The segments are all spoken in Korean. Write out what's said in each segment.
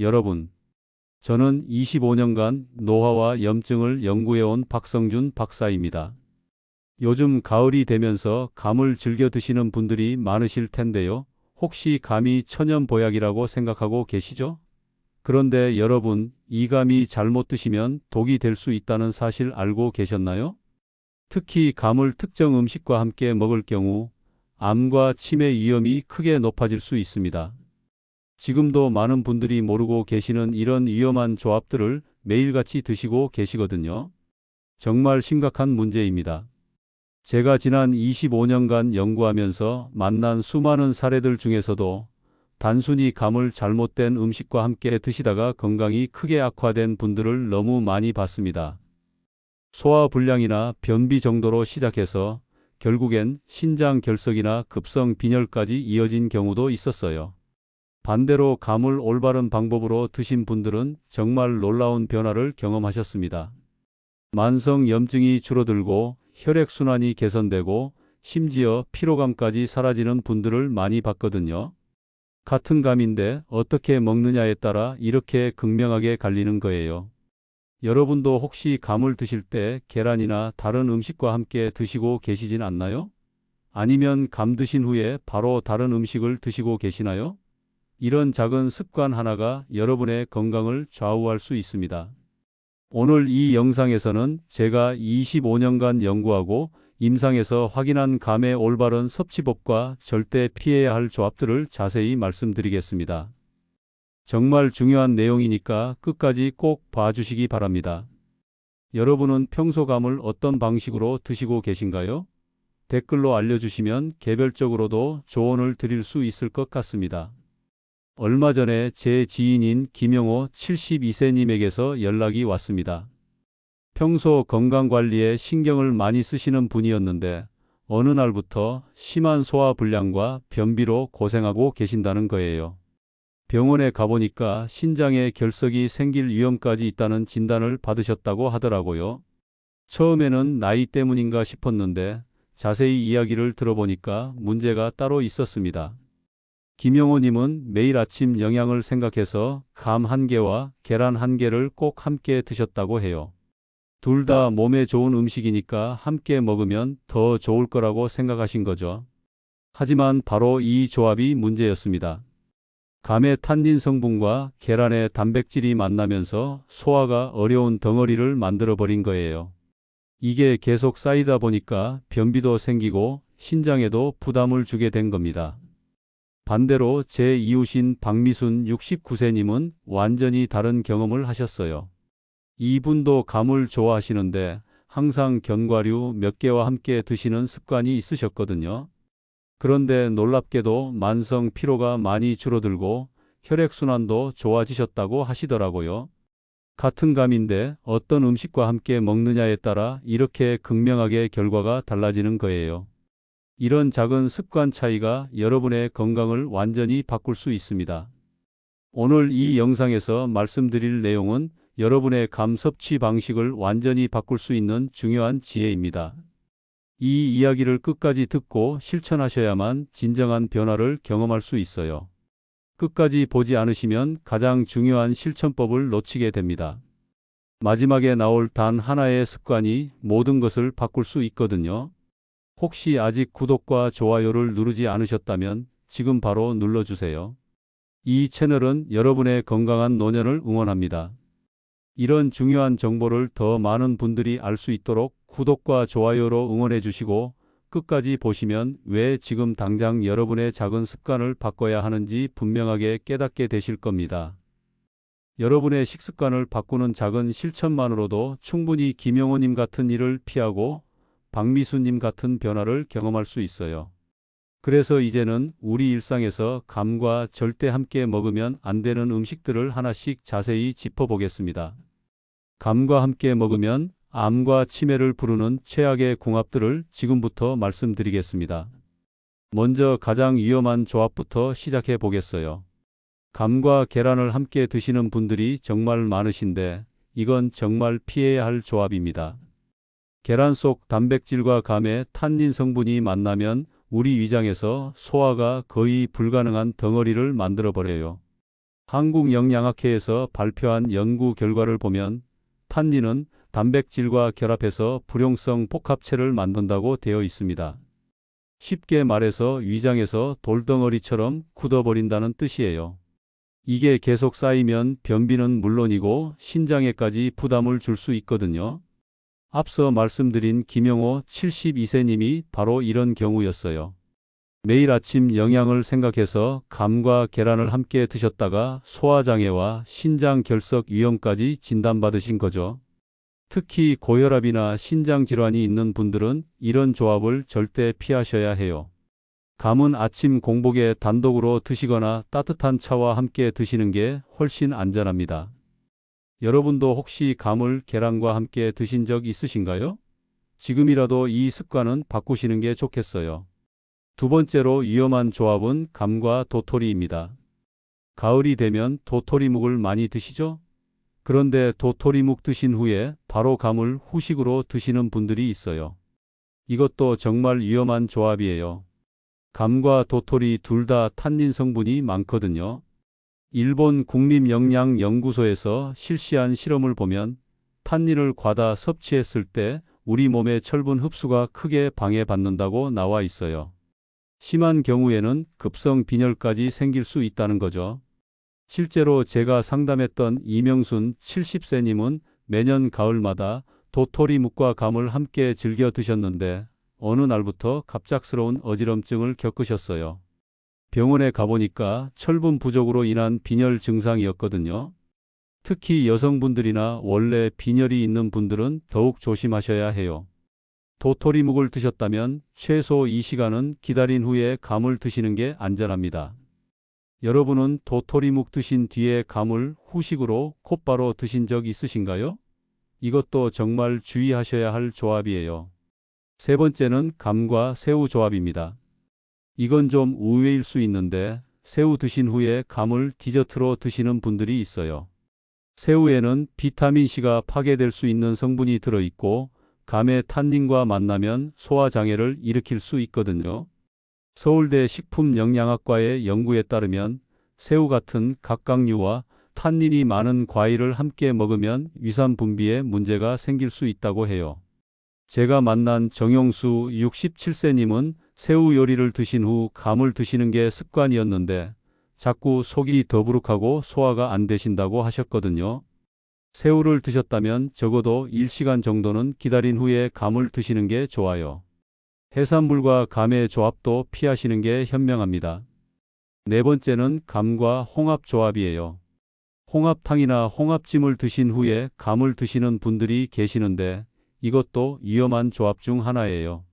여러분, 저는 25년간 노화와 염증을 연구해온 박성준 박사입니다. 요즘 가을이 되면서 감을 즐겨 드시는 분들이 많으실 텐데요. 혹시 감이 천연보약이라고 생각하고 계시죠? 그런데 여러분, 이 감이 잘못 드시면 독이 될 수 있다는 사실 알고 계셨나요? 특히 감을 특정 음식과 함께 먹을 경우 암과 치매 위험이 크게 높아질 수 있습니다. 지금도 많은 분들이 모르고 계시는 이런 위험한 조합들을 매일같이 드시고 계시거든요. 정말 심각한 문제입니다. 제가 지난 25년간 연구하면서 만난 수많은 사례들 중에서도 단순히 감을 잘못된 음식과 함께 드시다가 건강이 크게 악화된 분들을 너무 많이 봤습니다. 소화불량이나 변비 정도로 시작해서 결국엔 신장 결석이나 급성 빈혈까지 이어진 경우도 있었어요. 반대로 감을 올바른 방법으로 드신 분들은 정말 놀라운 변화를 경험하셨습니다. 만성 염증이 줄어들고 혈액순환이 개선되고 심지어 피로감까지 사라지는 분들을 많이 봤거든요. 같은 감인데 어떻게 먹느냐에 따라 이렇게 극명하게 갈리는 거예요. 여러분도 혹시 감을 드실 때 계란이나 다른 음식과 함께 드시고 계시진 않나요? 아니면 감 드신 후에 바로 다른 음식을 드시고 계시나요? 이런 작은 습관 하나가 여러분의 건강을 좌우할 수 있습니다. 오늘 이 영상에서는 제가 25년간 연구하고 임상에서 확인한 감의 올바른 섭취법과 절대 피해야 할 조합들을 자세히 말씀드리겠습니다. 정말 중요한 내용이니까 끝까지 꼭 봐주시기 바랍니다. 여러분은 평소 감을 어떤 방식으로 드시고 계신가요? 댓글로 알려주시면 개별적으로도 조언을 드릴 수 있을 것 같습니다. 얼마 전에 제 지인인 김영호 72세님에게서 연락이 왔습니다. 평소 건강관리에 신경을 많이 쓰시는 분이었는데 어느 날부터 심한 소화불량과 변비로 고생하고 계신다는 거예요. 병원에 가보니까 신장에 결석이 생길 위험까지 있다는 진단을 받으셨다고 하더라고요. 처음에는 나이 때문인가 싶었는데 자세히 이야기를 들어보니까 문제가 따로 있었습니다. 김영호님은 매일 아침 영양을 생각해서 감 한 개와 계란 한 개를 꼭 함께 드셨다고 해요. 둘 다 몸에 좋은 음식이니까 함께 먹으면 더 좋을 거라고 생각하신 거죠. 하지만 바로 이 조합이 문제였습니다. 감의 탄닌 성분과 계란의 단백질이 만나면서 소화가 어려운 덩어리를 만들어 버린 거예요. 이게 계속 쌓이다 보니까 변비도 생기고 신장에도 부담을 주게 된 겁니다. 반대로 제 이웃인 박미순 69세님은 완전히 다른 경험을 하셨어요. 이분도 감을 좋아하시는데 항상 견과류 몇 개와 함께 드시는 습관이 있으셨거든요. 그런데 놀랍게도 만성 피로가 많이 줄어들고 혈액순환도 좋아지셨다고 하시더라고요. 같은 감인데 어떤 음식과 함께 먹느냐에 따라 이렇게 극명하게 결과가 달라지는 거예요. 이런 작은 습관 차이가 여러분의 건강을 완전히 바꿀 수 있습니다. 오늘 이 영상에서 말씀드릴 내용은 여러분의 감 섭취 방식을 완전히 바꿀 수 있는 중요한 지혜입니다. 이 이야기를 끝까지 듣고 실천하셔야만 진정한 변화를 경험할 수 있어요. 끝까지 보지 않으시면 가장 중요한 실천법을 놓치게 됩니다. 마지막에 나올 단 하나의 습관이 모든 것을 바꿀 수 있거든요. 혹시 아직 구독과 좋아요를 누르지 않으셨다면 지금 바로 눌러주세요. 이 채널은 여러분의 건강한 노년을 응원합니다. 이런 중요한 정보를 더 많은 분들이 알 수 있도록 구독과 좋아요로 응원해 주시고 끝까지 보시면 왜 지금 당장 여러분의 작은 습관을 바꿔야 하는지 분명하게 깨닫게 되실 겁니다. 여러분의 식습관을 바꾸는 작은 실천만으로도 충분히 김영호님 같은 일을 피하고 박미수님 같은 변화를 경험할 수 있어요. 그래서 이제는 우리 일상에서 감과 절대 함께 먹으면 안 되는 음식들을 하나씩 자세히 짚어보겠습니다. 감과 함께 먹으면 암과 치매를 부르는 최악의 궁합들을 지금부터 말씀드리겠습니다. 먼저 가장 위험한 조합부터 시작해 보겠어요. 감과 계란을 함께 드시는 분들이 정말 많으신데 이건 정말 피해야 할 조합입니다. 계란 속 단백질과 감의 탄닌 성분이 만나면 우리 위장에서 소화가 거의 불가능한 덩어리를 만들어 버려요. 한국영양학회에서 발표한 연구 결과를 보면 탄닌은 단백질과 결합해서 불용성 복합체를 만든다고 되어 있습니다. 쉽게 말해서 위장에서 돌덩어리처럼 굳어버린다는 뜻이에요. 이게 계속 쌓이면 변비는 물론이고 신장에까지 부담을 줄 수 있거든요. 앞서 말씀드린 김영호 72세님이 바로 이런 경우였어요. 매일 아침 영양을 생각해서 감과 계란을 함께 드셨다가 소화장애와 신장 결석 위험까지 진단받으신 거죠. 특히 고혈압이나 신장 질환이 있는 분들은 이런 조합을 절대 피하셔야 해요. 감은 아침 공복에 단독으로 드시거나 따뜻한 차와 함께 드시는 게 훨씬 안전합니다. 여러분도 혹시 감을 계란과 함께 드신 적 있으신가요? 지금이라도 이 습관은 바꾸시는 게 좋겠어요. 두 번째로 위험한 조합은 감과 도토리입니다. 가을이 되면 도토리묵을 많이 드시죠? 그런데 도토리묵 드신 후에 바로 감을 후식으로 드시는 분들이 있어요. 이것도 정말 위험한 조합이에요. 감과 도토리 둘 다 탄닌 성분이 많거든요. 일본 국립영양연구소에서 실시한 실험을 보면 탄닌을 과다 섭취했을 때 우리 몸의 철분 흡수가 크게 방해받는다고 나와 있어요. 심한 경우에는 급성 빈혈까지 생길 수 있다는 거죠. 실제로 제가 상담했던 이명순 70세님은 매년 가을마다 도토리 묵과 감을 함께 즐겨 드셨는데 어느 날부터 갑작스러운 어지럼증을 겪으셨어요. 병원에 가보니까 철분 부족으로 인한 빈혈 증상이었거든요. 특히 여성분들이나 원래 빈혈이 있는 분들은 더욱 조심하셔야 해요. 도토리묵을 드셨다면 최소 2시간은 기다린 후에 감을 드시는 게 안전합니다. 여러분은 도토리묵 드신 뒤에 감을 후식으로 곧바로 드신 적 있으신가요? 이것도 정말 주의하셔야 할 조합이에요. 세 번째는 감과 새우 조합입니다. 이건 좀 우회일 수 있는데 새우 드신 후에 감을 디저트로 드시는 분들이 있어요. 새우에는 비타민C가 파괴될 수 있는 성분이 들어있고 감의 탄닌과 만나면 소화장애를 일으킬 수 있거든요. 서울대 식품영양학과의 연구에 따르면 새우 같은 각각류와 탄닌이 많은 과일을 함께 먹으면 위산 분비에 문제가 생길 수 있다고 해요. 제가 만난 정용수 67세님은 새우 요리를 드신 후 감을 드시는 게 습관이었는데 자꾸 속이 더부룩하고 소화가 안 되신다고 하셨거든요. 새우를 드셨다면 적어도 1시간 정도는 기다린 후에 감을 드시는 게 좋아요. 해산물과 감의 조합도 피하시는 게 현명합니다. 네 번째는 감과 홍합 조합이에요. 홍합탕이나 홍합찜을 드신 후에 감을 드시는 분들이 계시는데 이것도 위험한 조합 중 하나예요.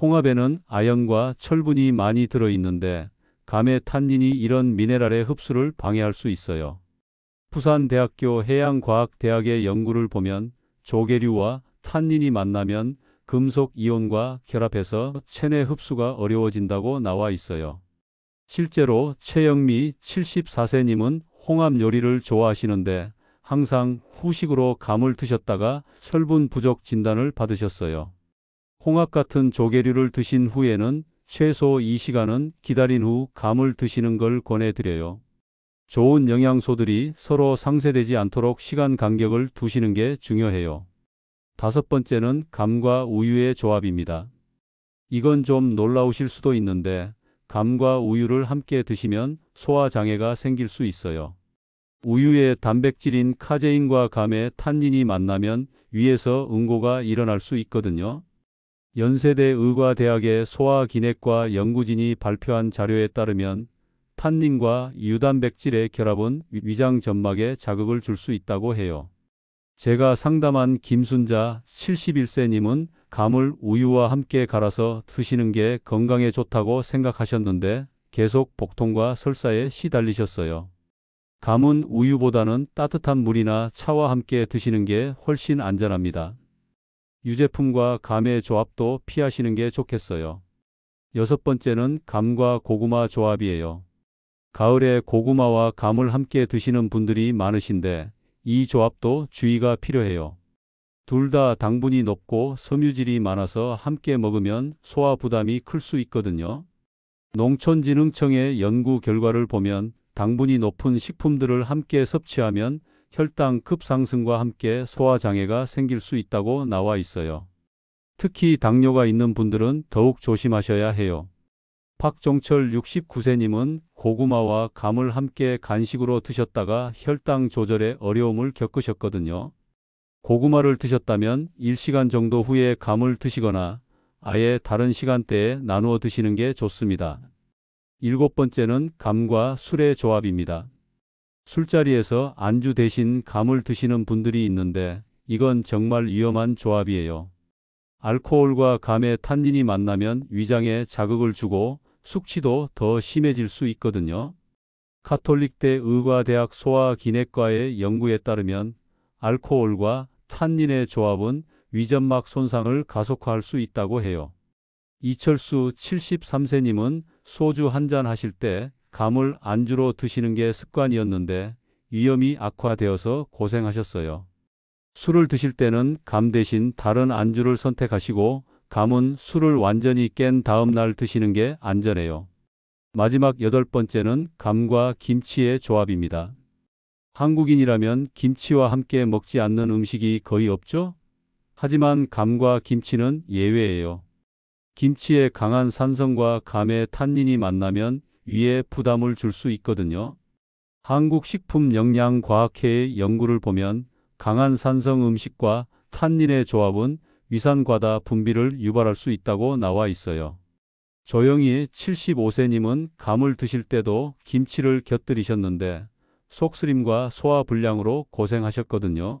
홍합에는 아연과 철분이 많이 들어있는데 감의 탄닌이 이런 미네랄의 흡수를 방해할 수 있어요. 부산대학교 해양과학대학의 연구를 보면 조개류와 탄닌이 만나면 금속 이온과 결합해서 체내 흡수가 어려워진다고 나와 있어요. 실제로 최영미 74세님은 홍합 요리를 좋아하시는데 항상 후식으로 감을 드셨다가 철분 부족 진단을 받으셨어요. 홍합 같은 조개류를 드신 후에는 최소 2시간은 기다린 후 감을 드시는 걸 권해드려요. 좋은 영양소들이 서로 상쇄되지 않도록 시간 간격을 두시는 게 중요해요. 다섯 번째는 감과 우유의 조합입니다. 이건 좀 놀라우실 수도 있는데 감과 우유를 함께 드시면 소화 장애가 생길 수 있어요. 우유의 단백질인 카제인과 감의 탄닌이 만나면 위에서 응고가 일어날 수 있거든요. 연세대 의과대학의 소화기내과 연구진이 발표한 자료에 따르면 탄닌과 유단백질의 결합은 위장 점막에 자극을 줄 수 있다고 해요. 제가 상담한 김순자 71세님은 감을 우유와 함께 갈아서 드시는 게 건강에 좋다고 생각하셨는데 계속 복통과 설사에 시달리셨어요. 감은 우유보다는 따뜻한 물이나 차와 함께 드시는 게 훨씬 안전합니다. 유제품과 감의 조합도 피하시는 게 좋겠어요. 여섯 번째는 감과 고구마 조합이에요. 가을에 고구마와 감을 함께 드시는 분들이 많으신데 이 조합도 주의가 필요해요. 둘 다 당분이 높고 섬유질이 많아서 함께 먹으면 소화 부담이 클 수 있거든요. 농촌진흥청의 연구 결과를 보면 당분이 높은 식품들을 함께 섭취하면 혈당 급상승과 함께 소화 장애가 생길 수 있다고 나와 있어요. 특히 당뇨가 있는 분들은 더욱 조심하셔야 해요. 박종철 69세님은 고구마와 감을 함께 간식으로 드셨다가 혈당 조절에 어려움을 겪으셨거든요. 고구마를 드셨다면 1시간 정도 후에 감을 드시거나 아예 다른 시간대에 나누어 드시는 게 좋습니다. 일곱 번째는 감과 술의 조합입니다. 술자리에서 안주 대신 감을 드시는 분들이 있는데 이건 정말 위험한 조합이에요. 알코올과 감의 탄닌이 만나면 위장에 자극을 주고 숙취도 더 심해질 수 있거든요. 카톨릭대 의과대학 소아기내과의 연구에 따르면 알코올과 탄닌의 조합은 위점막 손상을 가속화할 수 있다고 해요. 이철수 73세님은 소주 한 잔 하실 때 감을 안주로 드시는 게 습관이었는데 위험이 악화되어서 고생하셨어요. 술을 드실 때는 감 대신 다른 안주를 선택하시고 감은 술을 완전히 깬 다음 날 드시는 게 안전해요. 마지막 여덟 번째는 감과 김치의 조합입니다. 한국인이라면 김치와 함께 먹지 않는 음식이 거의 없죠? 하지만 감과 김치는 예외예요. 김치의 강한 산성과 감의 탄닌이 만나면 위에 부담을 줄 수 있거든요. 한국식품영양과학회의 연구를 보면 강한 산성 음식과 탄닌의 조합은 위산과다 분비를 유발할 수 있다고 나와 있어요. 조영희 75세님은 감을 드실 때도 김치를 곁들이셨는데 속쓰림과 소화불량으로 고생하셨거든요.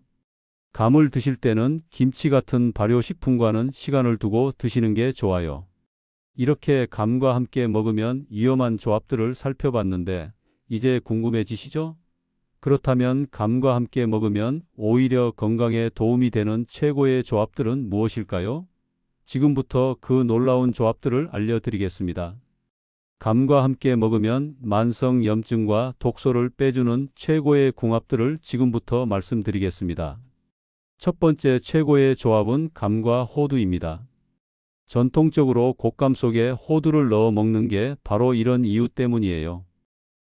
감을 드실 때는 김치 같은 발효식품과는 시간을 두고 드시는 게 좋아요. 이렇게 감과 함께 먹으면 위험한 조합들을 살펴봤는데 이제 궁금해지시죠? 그렇다면 감과 함께 먹으면 오히려 건강에 도움이 되는 최고의 조합들은 무엇일까요? 지금부터 그 놀라운 조합들을 알려드리겠습니다. 감과 함께 먹으면 만성 염증과 독소를 빼주는 최고의 궁합들을 지금부터 말씀드리겠습니다. 첫 번째 최고의 조합은 감과 호두입니다. 전통적으로 곶감 속에 호두를 넣어 먹는 게 바로 이런 이유 때문이에요.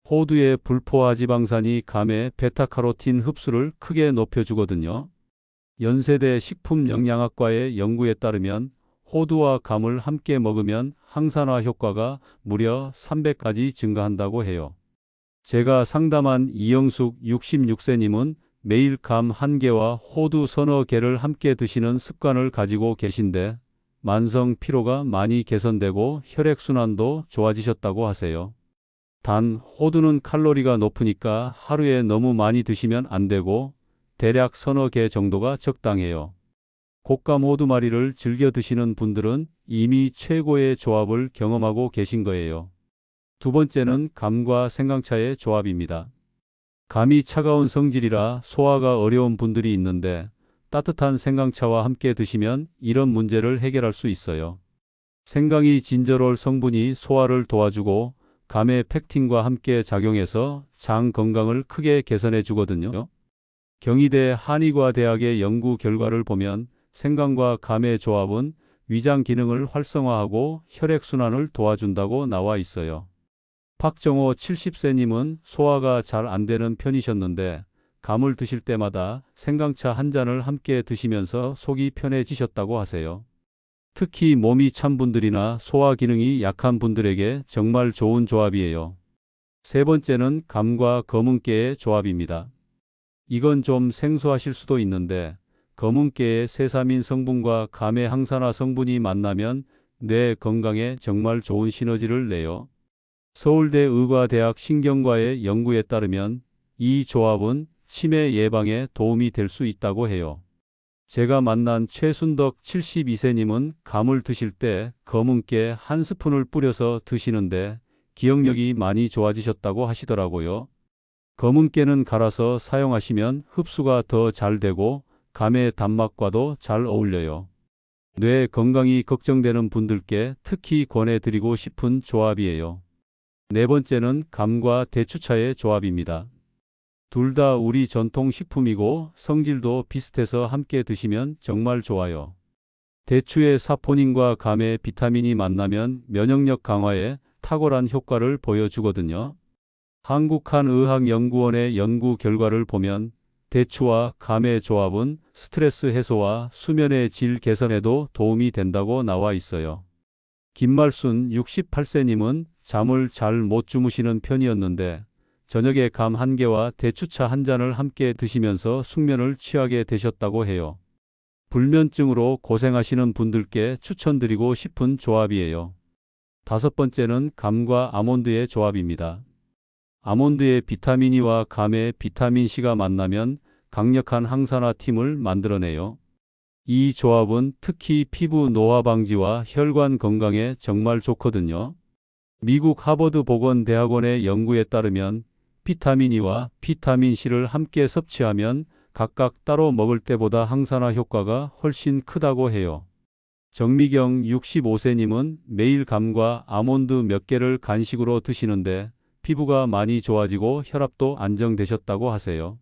호두의 불포화 지방산이 감의 베타카로틴 흡수를 크게 높여주거든요. 연세대 식품영양학과의 연구에 따르면 호두와 감을 함께 먹으면 항산화 효과가 무려 300까지 증가한다고 해요. 제가 상담한 이영숙 66세님은 매일 감한 개와 호두 서너 개를 함께 드시는 습관을 가지고 계신데 만성 피로가 많이 개선되고 혈액순환도 좋아지셨다고 하세요. 단 호두는 칼로리가 높으니까 하루에 너무 많이 드시면 안 되고 대략 서너 개 정도가 적당해요. 곶감 호두마리를 즐겨 드시는 분들은 이미 최고의 조합을 경험하고 계신 거예요. 두 번째는 감과 생강차의 조합입니다. 감이 차가운 성질이라 소화가 어려운 분들이 있는데 따뜻한 생강차와 함께 드시면 이런 문제를 해결할 수 있어요. 생강이 진저롤 성분이 소화를 도와주고 감의 팩틴과 함께 작용해서 장 건강을 크게 개선해 주거든요. 경희대 한의과대학의 연구 결과를 보면 생강과 감의 조합은 위장 기능을 활성화하고 혈액순환을 도와준다고 나와 있어요. 박정호 70세님은 소화가 잘 안 되는 편이셨는데 감을 드실 때마다 생강차 한 잔을 함께 드시면서 속이 편해지셨다고 하세요. 특히 몸이 찬 분들이나 소화 기능이 약한 분들에게 정말 좋은 조합이에요. 세 번째는 감과 검은깨의 조합입니다. 이건 좀 생소하실 수도 있는데 검은깨의 세사민 성분과 감의 항산화 성분이 만나면 뇌 건강에 정말 좋은 시너지를 내요. 서울대 의과대학 신경과의 연구에 따르면 이 조합은 치매 예방에 도움이 될 수 있다고 해요. 제가 만난 최순덕 72세님은 감을 드실 때 검은깨 한 스푼을 뿌려서 드시는데 기억력이 많이 좋아지셨다고 하시더라고요. 검은깨는 갈아서 사용하시면 흡수가 더 잘 되고 감의 단맛과도 잘 어울려요. 뇌 건강이 걱정되는 분들께 특히 권해드리고 싶은 조합이에요. 네 번째는 감과 대추차의 조합입니다. 둘 다 우리 전통 식품이고 성질도 비슷해서 함께 드시면 정말 좋아요. 대추의 사포닌과 감의 비타민이 만나면 면역력 강화에 탁월한 효과를 보여주거든요. 한국한의학연구원의 연구 결과를 보면 대추와 감의 조합은 스트레스 해소와 수면의 질 개선에도 도움이 된다고 나와 있어요. 김말순 68세님은 잠을 잘 못 주무시는 편이었는데 저녁에 감 한 개와 대추차 한 잔을 함께 드시면서 숙면을 취하게 되셨다고 해요. 불면증으로 고생하시는 분들께 추천드리고 싶은 조합이에요. 다섯 번째는 감과 아몬드의 조합입니다. 아몬드의 비타민 E와 감의 비타민 C가 만나면 강력한 항산화 팀을 만들어내요. 이 조합은 특히 피부 노화 방지와 혈관 건강에 정말 좋거든요. 미국 하버드 보건대학원의 연구에 따르면 비타민 E와 비타민 C를 함께 섭취하면 각각 따로 먹을 때보다 항산화 효과가 훨씬 크다고 해요. 정미경 65세님은 매일 감과 아몬드 몇 개를 간식으로 드시는데 피부가 많이 좋아지고 혈압도 안정되셨다고 하세요.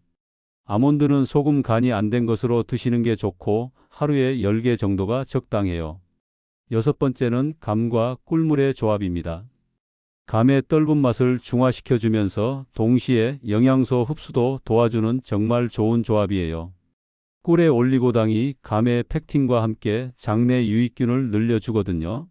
아몬드는 소금 간이 안 된 것으로 드시는 게 좋고 하루에 10개 정도가 적당해요. 여섯 번째는 감과 꿀물의 조합입니다. 감의 떫은 맛을 중화시켜주면서 동시에 영양소 흡수도 도와주는 정말 좋은 조합이에요. 꿀의 올리고당이 감의 팩틴과 함께 장내 유익균을 늘려주거든요.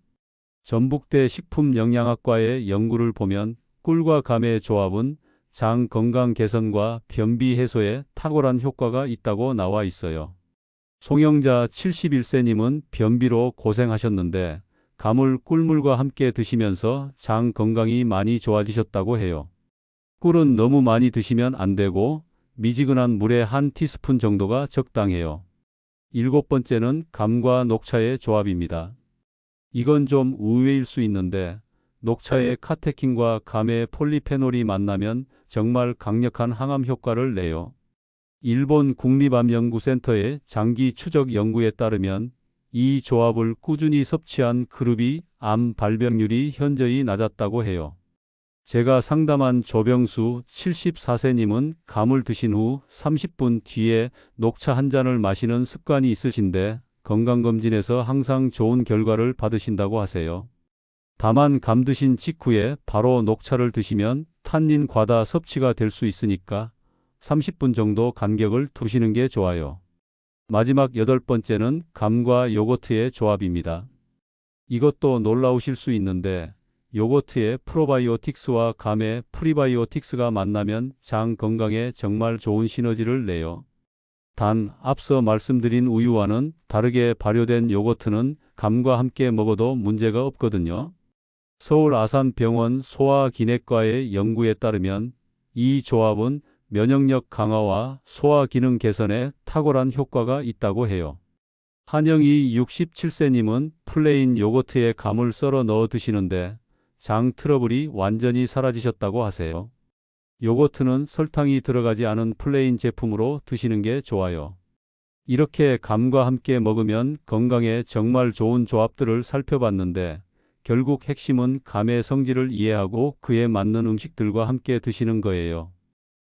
전북대 식품영양학과의 연구를 보면 꿀과 감의 조합은 장 건강 개선과 변비 해소에 탁월한 효과가 있다고 나와 있어요. 송영자 71세님은 변비로 고생하셨는데 감을 꿀물과 함께 드시면서 장 건강이 많이 좋아지셨다고 해요. 꿀은 너무 많이 드시면 안 되고 미지근한 물에 한 티스푼 정도가 적당해요. 일곱 번째는 감과 녹차의 조합입니다. 이건 좀 의외일 수 있는데 녹차의 카테킨과 감의 폴리페놀이 만나면 정말 강력한 항암 효과를 내요. 일본 국립암연구센터의 장기 추적 연구에 따르면 이 조합을 꾸준히 섭취한 그룹이 암 발병률이 현저히 낮았다고 해요. 제가 상담한 조병수 74세님은 감을 드신 후 30분 뒤에 녹차 한 잔을 마시는 습관이 있으신데 건강검진에서 항상 좋은 결과를 받으신다고 하세요. 다만 감 드신 직후에 바로 녹차를 드시면 탄닌 과다 섭취가 될 수 있으니까 30분 정도 간격을 두시는 게 좋아요. 마지막 여덟 번째는 감과 요거트의 조합입니다. 이것도 놀라우실 수 있는데 요거트의 프로바이오틱스와 감의 프리바이오틱스가 만나면 장 건강에 정말 좋은 시너지를 내요. 단 앞서 말씀드린 우유와는 다르게 발효된 요거트는 감과 함께 먹어도 문제가 없거든요. 서울 아산병원 소화기내과의 연구에 따르면 이 조합은 면역력 강화와 소화 기능 개선에 탁월한 효과가 있다고 해요. 한영희 67세님은 플레인 요거트에 감을 썰어 넣어 드시는데 장 트러블이 완전히 사라지셨다고 하세요. 요거트는 설탕이 들어가지 않은 플레인 제품으로 드시는 게 좋아요. 이렇게 감과 함께 먹으면 건강에 정말 좋은 조합들을 살펴봤는데 결국 핵심은 감의 성질을 이해하고 그에 맞는 음식들과 함께 드시는 거예요.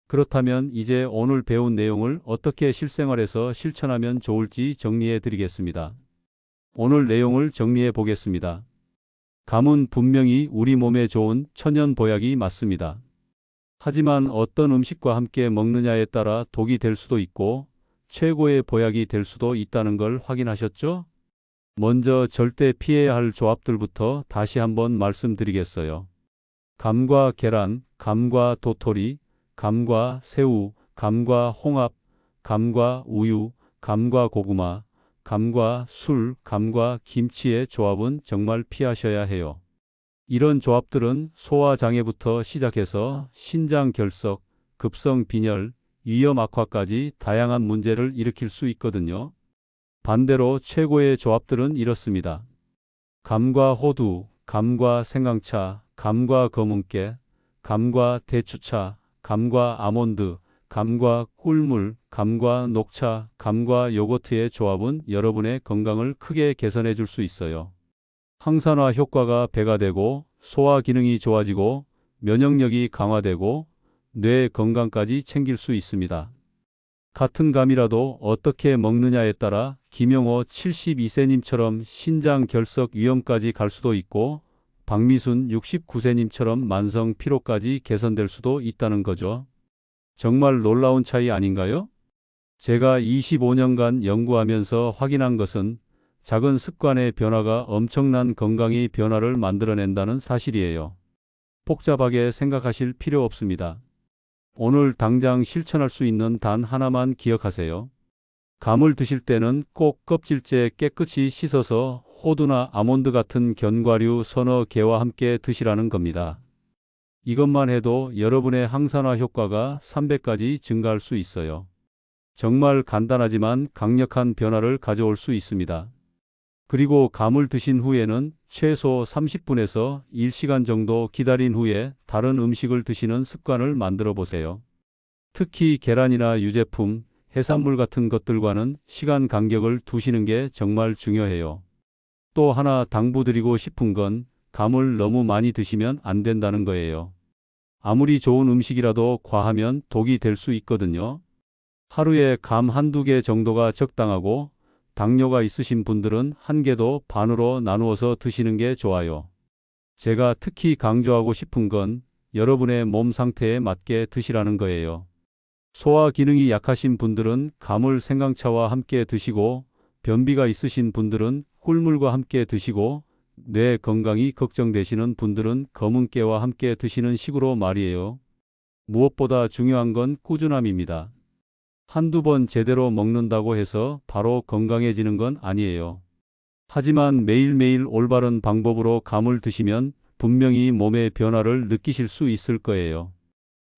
그렇다면 이제 오늘 배운 내용을 어떻게 실생활에서 실천하면 좋을지 정리해 드리겠습니다. 오늘 내용을 정리해 보겠습니다. 감은 분명히 우리 몸에 좋은 천연 보약이 맞습니다. 하지만 어떤 음식과 함께 먹느냐에 따라 독이 될 수도 있고 최고의 보약이 될 수도 있다는 걸 확인하셨죠? 먼저 절대 피해야 할 조합들부터 다시 한번 말씀드리겠어요. 감과 계란, 감과 도토리, 감과 새우, 감과 홍합, 감과 우유, 감과 고구마, 감과 술, 감과 김치의 조합은 정말 피하셔야 해요. 이런 조합들은 소화장애부터 시작해서 신장 결석, 급성 빈혈, 위염 악화까지 다양한 문제를 일으킬 수 있거든요. 반대로 최고의 조합들은 이렇습니다. 감과 호두, 감과 생강차, 감과 검은깨, 감과 대추차, 감과 아몬드, 감과 꿀물, 감과 녹차, 감과 요거트의 조합은 여러분의 건강을 크게 개선해 줄 수 있어요. 항산화 효과가 배가 되고 소화 기능이 좋아지고 면역력이 강화되고 뇌 건강까지 챙길 수 있습니다. 같은 감이라도 어떻게 먹느냐에 따라 김영호 72세님처럼 신장 결석 위험까지 갈 수도 있고 박미순 69세님처럼 만성 피로까지 개선될 수도 있다는 거죠. 정말 놀라운 차이 아닌가요? 제가 25년간 연구하면서 확인한 것은 작은 습관의 변화가 엄청난 건강의 변화를 만들어낸다는 사실이에요. 복잡하게 생각하실 필요 없습니다. 오늘 당장 실천할 수 있는 단 하나만 기억하세요. 감을 드실 때는 꼭 껍질째 깨끗이 씻어서 호두나 아몬드 같은 견과류 서너 개와 함께 드시라는 겁니다. 이것만 해도 여러분의 항산화 효과가 300까지 증가할 수 있어요. 정말 간단하지만 강력한 변화를 가져올 수 있습니다. 그리고 감을 드신 후에는 최소 30분에서 1시간 정도 기다린 후에 다른 음식을 드시는 습관을 만들어 보세요. 특히 계란이나 유제품, 해산물 같은 것들과는 시간 간격을 두시는 게 정말 중요해요. 또 하나 당부드리고 싶은 건 감을 너무 많이 드시면 안 된다는 거예요. 아무리 좋은 음식이라도 과하면 독이 될 수 있거든요. 하루에 감 한두 개 정도가 적당하고 당뇨가 있으신 분들은 한 개도 반으로 나누어서 드시는 게 좋아요. 제가 특히 강조하고 싶은 건 여러분의 몸 상태에 맞게 드시라는 거예요. 소화 기능이 약하신 분들은 감을 생강차와 함께 드시고 변비가 있으신 분들은 꿀물과 함께 드시고 뇌 건강이 걱정되시는 분들은 검은 깨와 함께 드시는 식으로 말이에요. 무엇보다 중요한 건 꾸준함입니다. 한두 번 제대로 먹는다고 해서 바로 건강해지는 건 아니에요. 하지만 매일매일 올바른 방법으로 감을 드시면 분명히 몸의 변화를 느끼실 수 있을 거예요.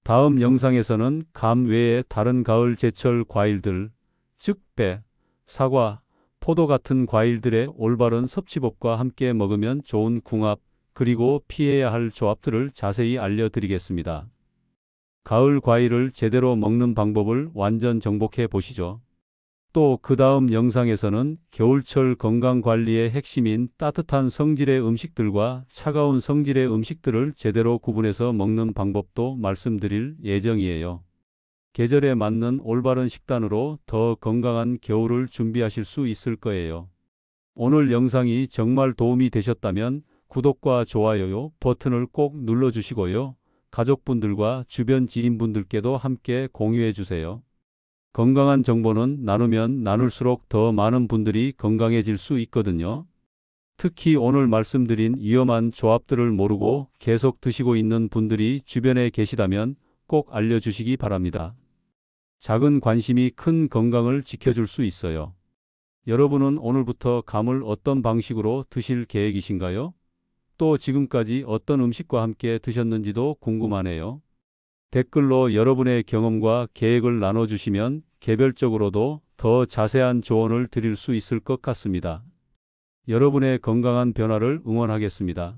다음 영상에서는 감 외에 다른 가을 제철 과일들, 즉 배, 사과, 포도 같은 과일들의 올바른 섭취법과 함께 먹으면 좋은 궁합, 그리고 피해야 할 조합들을 자세히 알려드리겠습니다. 가을 과일을 제대로 먹는 방법을 완전 정복해 보시죠. 또 그 다음 영상에서는 겨울철 건강관리의 핵심인 따뜻한 성질의 음식들과 차가운 성질의 음식들을 제대로 구분해서 먹는 방법도 말씀드릴 예정이에요. 계절에 맞는 올바른 식단으로 더 건강한 겨울을 준비하실 수 있을 거예요. 오늘 영상이 정말 도움이 되셨다면 구독과 좋아요 버튼을 꼭 눌러주시고요. 가족분들과 주변 지인분들께도 함께 공유해 주세요. 건강한 정보는 나누면 나눌수록 더 많은 분들이 건강해질 수 있거든요. 특히 오늘 말씀드린 위험한 조합들을 모르고 계속 드시고 있는 분들이 주변에 계시다면 꼭 알려주시기 바랍니다. 작은 관심이 큰 건강을 지켜줄 수 있어요. 여러분은 오늘부터 감을 어떤 방식으로 드실 계획이신가요? 또 지금까지 어떤 음식과 함께 드셨는지도 궁금하네요. 댓글로 여러분의 경험과 계획을 나눠주시면 개별적으로도 더 자세한 조언을 드릴 수 있을 것 같습니다. 여러분의 건강한 변화를 응원하겠습니다.